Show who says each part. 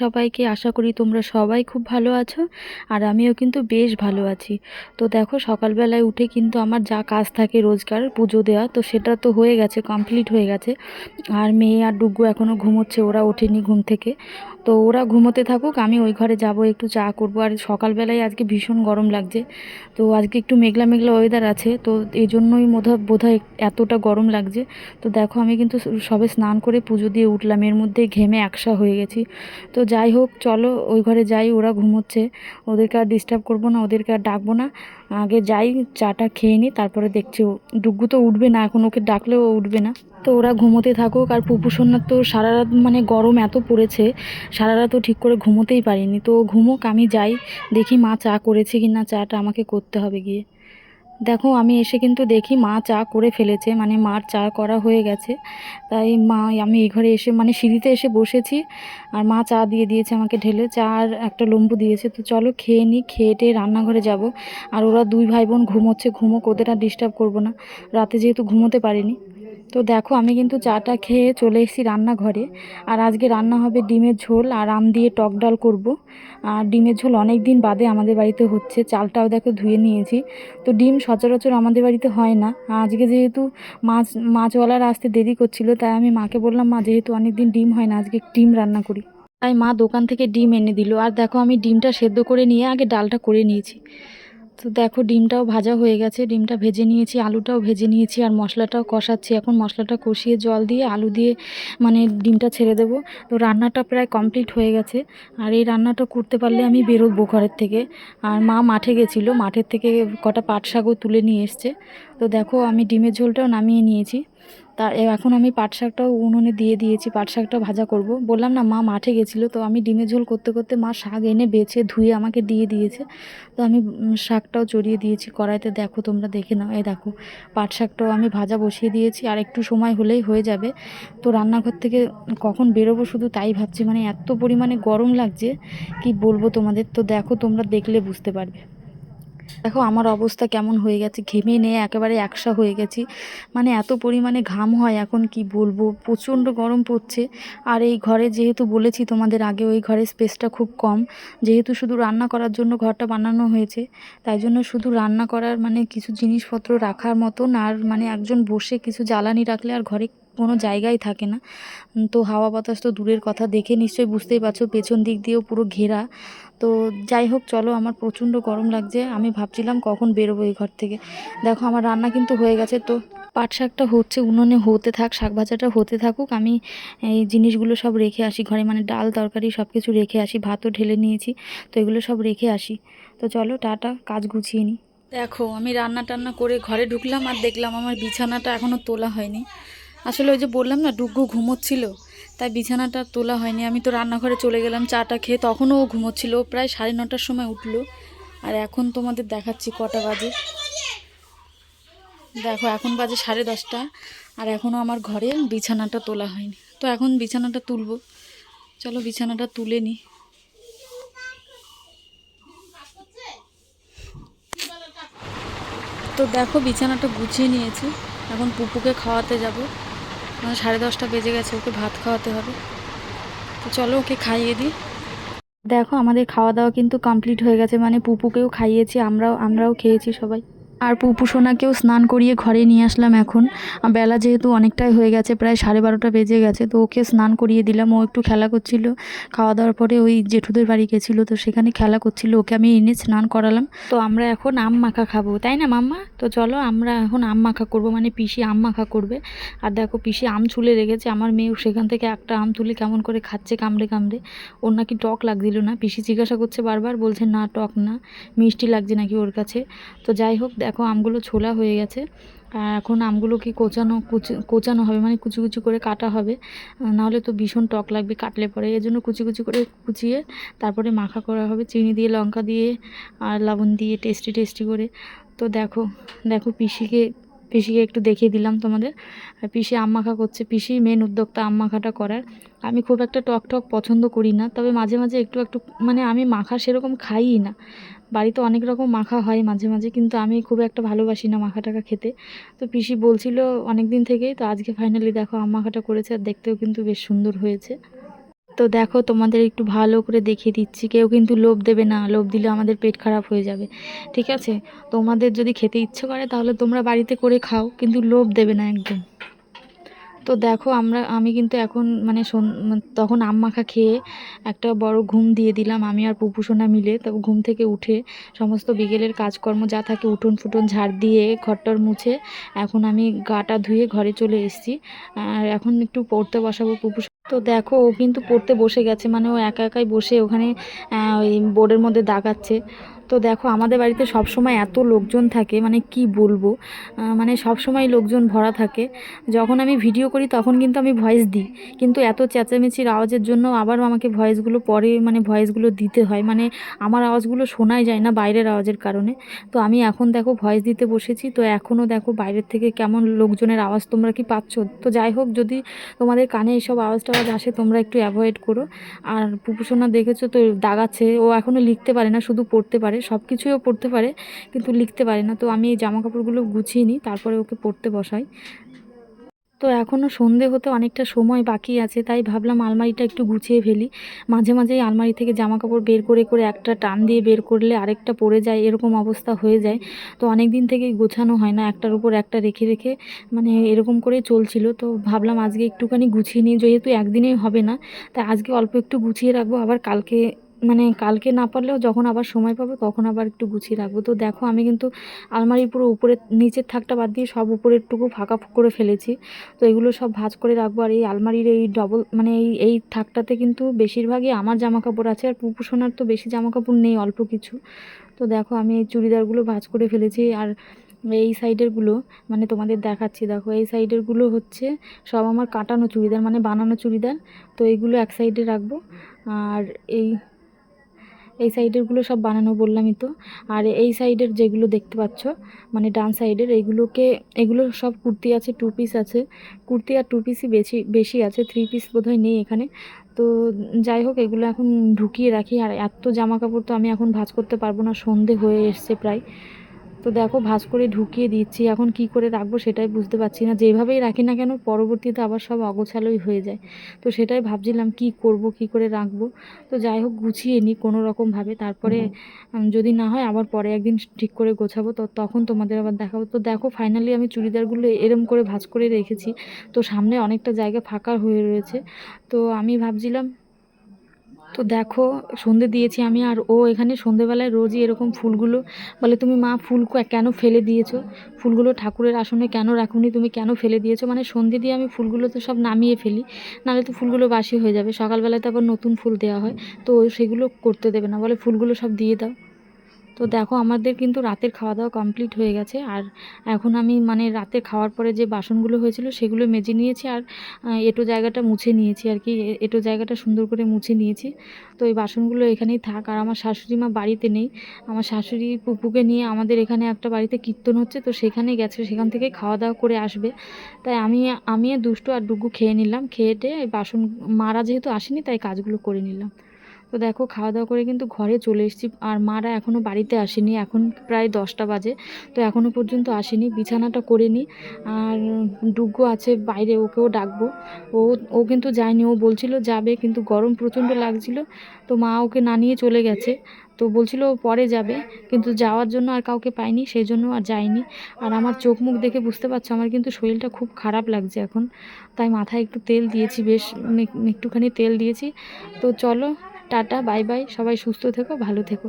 Speaker 1: সবাইকে আশা করি তোমরা সবাই খুব ভালো আছো আর আমিও কিন্তু বেশ ভালো আছি। তো দেখো সকালবেলায় উঠে কিন্তু আমার যা কাজ থাকে রোজকার পুজো দেওয়া, তো সেটা তো হয়ে গেছে কমপ্লিট হয়ে গেছে। আর মেয়ে আর ডুগ্গু এখনও ঘুমোচ্ছে, ওরা ওঠেনি ঘুম থেকে। তো ওরা ঘুমোতে থাকুক, আমি ওই ঘরে যাব, একটু চা করব। আর সকালবেলায় আজকে ভীষণ গরম লাগছে, তো আজকে একটু মেঘলা মেঘলা ওয়েদার আছে, তো এই জন্যই বোধহয় এতটা গরম লাগছে। তো দেখো আমি কিন্তু সবে স্নান করে পুজো দিয়ে উঠলাম, এর মধ্যে ঘেমে একসা হয়ে গেছি। তো যাই হোক, চলো, ওই ঘরে যাই, ওরা ঘুমোচ্ছে। ওদেরকে আর ডিস্টার্ব করব না, ওদেরকে আর ডাকবো না। আগে যাই, চাটা খেয়ে নিই তারপরে দেখছি ও ডুগ্গু তো উঠবে না, এখন ওকে ডাকলেও উঠবে না। তো ওরা ঘুমোতে থাকুক, আর পুপু তো সারা রাত মানে গরম এত পড়েছে, সারা রাত ঠিক করে ঘুমোতেই পারিনি। তো ঘুমোক, আমি যাই, দেখি মা চা করেছে কি না চাটা আমাকে করতে হবে গিয়ে। দেখো, আমি এসে কিন্তু দেখি মা চা করে ফেলেছে মানে মার চা করা হয়ে গেছে। তাই মা, আমি এই ঘরে এসে মানে সিঁড়িতে এসে বসেছি, আর মা চা দিয়ে দিয়েছে আমাকে ঢেলে। চা আর একটা লম্বু দিয়েছে, তো চলো খেয়ে নিই, খেয়ে টেয়ে রান্নাঘরে যাব। আর ওরা দুই ভাই বোন ঘুমোচ্ছে ঘুমো ওদের আর ডিস্টার্ব করব না। রাতে যেহেতু ঘুমোতে পারিনি। তো দেখো, আমি কিন্তু চাটা খেয়ে চলে এসেছি রান্নাঘরে। আর আজকে রান্না হবে ডিমের ঝোল আর আম দিয়ে টক ডাল করব। আর ডিমের ঝোল অনেক দিন বাদে আমাদের বাড়িতে হচ্ছে, চালটাও দেখো ধুয়ে নিয়েছি। তো ডিম সচরাচর আমাদের বাড়িতে হয় না। আজকে যেহেতু মাছ, মাছওয়ালার আসতে দেরি করছিল, তাই আমি মাকে বললাম, মা, যেহেতু অনেক দিন ডিম হয় না, আজকে ডিম রান্না করি। তাই মা দোকান থেকে ডিম এনে দিল। আর দেখো, আমি ডিমটা সেদ্ধ করে নিয়ে আগে ডালটা করে নিয়েছি। তো দেখো ডিমটাও ভাজা হয়ে গেছে। ডিমটা ভেজে নিয়েছি, আলুটাও ভেজে নিয়েছি আর মশলাটাও কষাচ্ছি। এখন মশলাটা কষিয়ে জল দিয়ে, আলু দিয়ে মানে ডিমটা ছেড়ে দেবো। তো রান্নাটা প্রায় কমপ্লিট হয়ে গেছে। আর এই রান্নাটা করতে পারলে আমি বেরোবো ঘরের থেকে। আর মা মাঠে গেছিল, মাঠের থেকে কটা পাট শাকও তুলে নিয়ে এসছে। তো দেখো আমি ডিমের ঝোলটাও নামিয়ে নিয়েছি। তা এ- এখন আমি পাট শাকটাও উনুনে দিয়ে দিয়েছি, পাট শাকটা ভাজা করব। বললাম, না, মা মাঠে গেছিল, তো আমি ডিমের ঝোল করতে করতে মা শাক এনে বেছে ধুয়ে আমাকে দিয়ে দিয়েছে। তো আমি শাকটাও চড়িয়ে দিয়েছি, কড়াইতে দেখো তোমরা দেখে নাও। এই দেখো, পাট শাকটাও আমি ভাজা বসিয়ে দিয়েছি, আর একটু সময় হলেই হয়ে যাবে। তো রান্নাঘর থেকে কখন বেরোবো শুধু তাই ভাবছি মানে এত পরিমাণে গরম লাগছে, কি বলব তোমাদের? তো দেখো, তোমরা দেখলে বুঝতে পারবে। দেখো, আমার অবস্থা কেমন হয়ে গেছে, ঘেমে নিয়ে একেবারে একসা হয়ে গেছি। মানে এত পরিমাণে ঘাম হয়, এখন কি বলব? প্রচণ্ড গরম পড়ছে। আর এই ঘরে যেহেতু বলেছি তোমাদের আগে, ওই ঘরের স্পেসটা খুব কম। যেহেতু শুধু রান্না করার জন্য ঘরটা বানানো হয়েছে, তাই জন্য শুধু রান্না করার মানে কিছু জিনিসপত্র রাখার মতন, আর মানে একজন বসে কিছু জ্বালানি রাখলে আর ঘরে কোনো জায়গাই থাকে না। তো হাওয়া বাতাস তো দূরের কথা, দেখে নিশ্চয়ই বুঝতেই পারছ, পেছন দিক দিয়েও পুরো ঘেরা। তো যাই হোক, চলো, আমার প্রচণ্ড গরম লাগছে। আমি ভাবছিলাম কখন বেরোবো এই ঘর থেকে। দেখো, আমার রান্না কিন্তু হয়ে গেছে। তো পাট শাকটা হচ্ছে, উনুনে হতে থাক, শাক ভাজাটা হতে থাকুক। আমি এই জিনিসগুলো সব রেখে আসি ঘরে মানে ডাল, তরকারি সব কিছু রেখে আসি। ভাতও ঢেলে নিয়েছি, তো এগুলো সব রেখে আসি। তো চলো, টাটা, কাজ গুছিয়ে নিই দেখো, আমি রান্না টান্না করে ঘরে ঢুকলাম আর দেখলাম আমার বিছানাটা এখনও তোলা হয়নি। আসলে ওই যে বললাম না ডুগ্গু ঘুমোচ্ছিল। তাই বিছানাটা তোলা হয়নি। আমি তো রান্নাঘরে চলে গেলাম, চাটা খেয়ে তখনও ও ঘুমোচ্ছিল। প্রায় সাড়ে নটার সময় উঠল। আর এখন তোমাদের দেখাচ্ছি কটা বাজে। দেখো, এখন বাজে সাড়ে দশটা। আর এখনও আমার ঘরে বিছানাটা তোলা হয়নি। তো এখন বিছানাটা তুলবো। চলো বিছানাটা তুলে নিই তো দেখো, বিছানাটা গুছিয়ে নিয়েছি। এখন পুপুকে খাওয়াতে যাব। সাড়ে দশটা বেজে গেছে, ওকে ভাত খাওয়াতে হবে। তো চলো ওকে খাইয়ে দিই। দেখো, আমাদের খাওয়া দাওয়া কিন্তু কমপ্লিট হয়ে গেছে মানে পুপুকেও খাইয়েছি, আমরাও আমরাও খেয়েছি সবাই। আর পুপু সোনাকেও স্নান করিয়ে ঘরে নিয়ে আসলাম এখন। বেলা যেহেতু অনেকটাই হয়ে গেছে, প্রায় সাড়ে বারোটা বেজে গেছে, তো ওকে স্নান করিয়ে দিলাম। ও একটু খেলা করছিল। খাওয়া দাওয়ার পরে ওই জেঠুদের বাড়ি গেছিল, তো সেখানে খেলা করছিল। ওকে আমি এনে স্নান করালাম। তো আমরা এখন আম মাখা খাব, তাই না মাম্মা? তো চলো আমরা এখন আম মাখা করব মানে পিসি আম মাখা করবে। আর দেখো পিসি আম ছুলে রেখেছে, আমার মেয়েও সেখান থেকে একটা আম তুলে কেমন করে খাচ্ছে কামড়ে কামড়ে। ওর নাকি টক লাগছিল না, পিসি জিজ্ঞাসা করছে বারবার, বলছে না, টক না, মিষ্টি লাগছে নাকি ওর কাছে। তো যাই হোক দেখো আমগুলো ছোলা হয়ে গেছে। আর এখন আমগুলো কি কোচানো, কুচি, কোচানো হবে? মানে কুচি কুচি করে কাটা হবে। নাহলে তো ভীষণ টক লাগবে কাটলে পরে। এই জন্য কুচি কুচি করে কুচিয়ে তারপরে মাখা করা হবে। চিনি দিয়ে, লঙ্কা দিয়ে আর লবণ দিয়ে, টেস্টি টেস্টি করে। তো দেখো দেখো পিসিকে পিসিকে একটু দেখিয়ে দিলাম তোমাদের। আর পিসি আম মাখা করছে, পিসি মেন উদ্যোক্তা আম মাখাটা করার। আমি খুব একটা টক টক পছন্দ করি না, তবে মাঝে মাঝে একটু একটু মানে আমি মাখা সেরকম খাইই না। বাড়িতে অনেক রকম মাখা হয় মাঝে মাঝে, কিন্তু আমি খুব একটা ভালোবাসি না মাখা টাখা খেতে। তো পিসি বলছিল অনেক দিন থেকেই, তো আজকে ফাইনালি দেখো আম্মাখাটা করেছে, আর দেখতেও কিন্তু বেশ সুন্দর হয়েছে। তো দেখো, তোমাদের একটু ভালো করে দেখিয়ে দিচ্ছি। কেউ কিন্তু লোভ দেবে না। লোভ দিলে আমাদের পেট খারাপ হয়ে যাবে। ঠিক আছে? তোমাদের যদি খেতে ইচ্ছে করে, তাহলে তোমরা বাড়িতে করে খাও, কিন্তু লোভ দেবে না একদম। তো দেখো, আমরা, আমি কিন্তু এখন মানে তখন মাখা খেয়ে একটা বড় ঘুম দিয়ে দিলাম, আমি আর পুপুসোনা মিলে। তো ঘুম থেকে উঠে সমস্ত বিকেলের কাজকর্ম যা থাকে, উঠোন ফুটন ঝাড় দিয়ে, ঘরটর মুছে, এখন আমি গাটা ধুয়ে ঘরে চলে এসেছি। আর এখন একটু পড়তে বসাবো পুপুস তো দেখো, ও কিন্তু পড়তে বসে গেছে মানে ও একা একাই বসে ওখানে ওই বোর্ডের মধ্যে দাগাচ্ছে। তো দেখো, আমাদের বাড়িতে সব সময় এত লোকজন থাকে মানে কি বলব? মানে সব সময় লোকজন ভরা থাকে। যখন আমি ভিডিও করি, তখন কিন্তু আমি ভয়েস দিই। কিন্তু এত চেঁচামেচির আওয়াজের জন্য আবার আমাকে ভয়েসগুলো পরে মানে ভয়েসগুলো দিতে হয়। মানে আমার আওয়াজগুলো শোনাই যায় না বাইরের আওয়াজের কারণে। তো আমি এখন দেখো ভয়েস দিতে বসেছি। তো এখনও দেখো বাইরের থেকে কেমন লোকজনের আওয়াজ তোমরা কি পাচ্ছ? তো যাই হোক, যদি তোমাদের কানে এইসব আওয়াজ টাওয়াজ আসে, তোমরা একটু অ্যাভয়েড করো। আর পুপুসোনা দেখেছ তো দাগাচ্ছে। ও এখনও লিখতে পারে না, শুধু পড়তে পারে। সব কিছুই ও পড়তে পারে, কিন্তু লিখতে পারে না। তো আমি এই জামা কাপড়গুলো গুছিয়ে নিই, তারপরে ওকে পড়তে বসাই। তো এখনও সন্ধে হতে অনেকটা সময় বাকি আছে, তাই ভাবলাম আলমারিটা একটু গুছিয়ে ফেলি। মাঝে মাঝেই আলমারি থেকে জামা কাপড় বের করে করে একটা টান দিয়ে বের করলে আরেকটা পড়ে যায়, এরকম অবস্থা হয়ে যায়। তো অনেক দিন থেকেই গোছানো হয় না, একটার উপর একটা রেখে রেখে মানে এরকম করেই চলছিল। তো ভাবলাম আজকে একটুখানি গুছিয়ে নিই, যেহেতু একদিনেই হবে না, তাই আজকে অল্প একটু গুছিয়ে রাখব, আবার কালকে মানে কালকে না পারলেও যখন আবার সময় পাবো তখন আবার একটু গুছিয়ে রাখব। তো দেখো, আমি কিন্তু আলমারির পুরো উপরে, নিচের থাকটা বাদ দিয়ে সব উপরেরটুকু ফাঁকা করে ফেলেছি। তো এগুলো সব ভাজ করে রাখব। আর এই আলমারির এই ডবল মানে এই এই থাকটাতে কিন্তু বেশিরভাগই আমার জামা কাপড় আছে। আর পুপু সোনার তো বেশি জামা কাপড় নেই, অল্প কিছু। তো দেখো, আমি এই চুড়িদারগুলো ভাজ করে ফেলেছি। আর এই সাইডেরগুলো মানে তোমাদের দেখাচ্ছি, দেখো, এই সাইডেরগুলো হচ্ছে সব আমার কাটানো চুড়িদার মানে বানানো চুড়িদার। তো এইগুলো এক সাইডে রাখব। আর এই এই সাইডেরগুলো সব বানানো বললামই তো। আর এই সাইডের যেগুলো দেখতে পাচ্ছ মানে ডান সাইডের এইগুলোকে এগুলো সব কুর্তি আছে টু পিস আছে। কুর্তি আর টু পিসই বেশি বেশি আছে থ্রি পিস বোধহয় নেই এখানে। তো যাই হোক, এগুলো এখন ঢুকিয়ে রাখি। আর এত জামা কাপড় তো আমি এখন ভাজ করতে পারব না, সন্ধে হয়ে এসছে প্রায়। তো দেখো ভাঁজ করে ঢুকিয়ে দিচ্ছি। এখন কি করে রাখব সেটাই বুঝতে পারছি না। যেভাবেই রাখি না কেন পরবর্তীতে আবার সব অগোছালোই হয়ে যায়। তো সেটাই ভাবছিলাম কি করব কি করে রাখব। তো যাই হোক গুছিয়ে নিই কোনো রকমভাবে তারপরে যদি না হয় আবার পরে একদিন ঠিক করে গোছাবো। তো তখন তোমাদের আবার দেখাবো। তো দেখো ফাইনালি আমি চুড়িদারগুলো এরম করে ভাঁজ করে রেখেছি। তো সামনে অনেকটা জায়গা ফাঁকা হয়ে রয়েছে। তো আমি ভাবছিলাম তো দেখো, সন্ধে দিয়েছি আমি আর ও এখানে সন্ধেবেলায় রোজই এরকম ফুলগুলো বলে, তুমি মা ফুল কেন ফেলে দিয়েছ? ফুলগুলো ঠাকুরের আসনে কেন রাখুনি? তুমি কেন ফেলে দিয়েছ? মানে সন্ধে দিয়ে আমি ফুলগুলো তো সব নামিয়ে ফেলি, নাহলে তো ফুলগুলো বাসি হয়ে যাবে। সকালবেলায় তো আবার নতুন ফুল দেওয়া হয়, তো সেগুলো করতে দেবে না। বলে, ফুলগুলো সব দিয়ে দাও। তো দেখো আমাদের কিন্তু রাতের খাওয়া দাওয়া কমপ্লিট হয়ে গেছে। আর এখন আমি মানে রাতে খাওয়ার পরে যে বাসনগুলো হয়েছিল সেগুলো মেজে নিয়েছি আর এটো জায়গাটা মুছে নিয়েছি আর কি। এঁটো জায়গাটা সুন্দর করে মুছে নিয়েছি। তো এই বাসনগুলো এখানেই থাক। আর আমার শাশুড়ি মা বাড়িতে নেই। আমার শাশুড়ি পুপুকে নিয়ে আমাদের এখানে একটা বাড়িতে কীর্তন হচ্ছে তো সেখানে গেছে। সেখান থেকে খাওয়া দাওয়া করে আসবে। তাই আমি আমি দুষ্টু আর ডুগু খেয়ে নিলাম। খেয়ে টেয়ে বাসন মারা যেহেতু আসেনি তাই কাজগুলো করে নিলাম। তো দেখো খাওয়া দাওয়া করে কিন্তু ঘরে চলে এসেছি আর মারা এখনও বাড়িতে আসেনি। এখন প্রায় দশটা বাজে, তো এখনও পর্যন্ত আসেনি। বিছানাটা করে নিই আর ডুগু আছে বাইরে, ওকেও ডাকবো। ও ও কিন্তু যায়নি, ও বলছিল যাবে কিন্তু গরম প্রচণ্ড লাগছিল। তো মা ওকে না নিয়ে চলে গেছে। তো বলছিল পরে যাবে, কিন্তু যাওয়ার জন্য আর কাউকে পাইনি, সেই জন্য আর যায়নি। আর আমার চোখ মুখ দেখে বুঝতে পারছ, আমার কিন্তু শরীরটা খুব খারাপ লাগছে এখন। তাই মাথায় একটু তেল দিয়েছি, বেশ একটুখানি তেল দিয়েছি। তো চলো টাটা বাই বাই সবাই সুস্থ থেকো ভালো থেকো।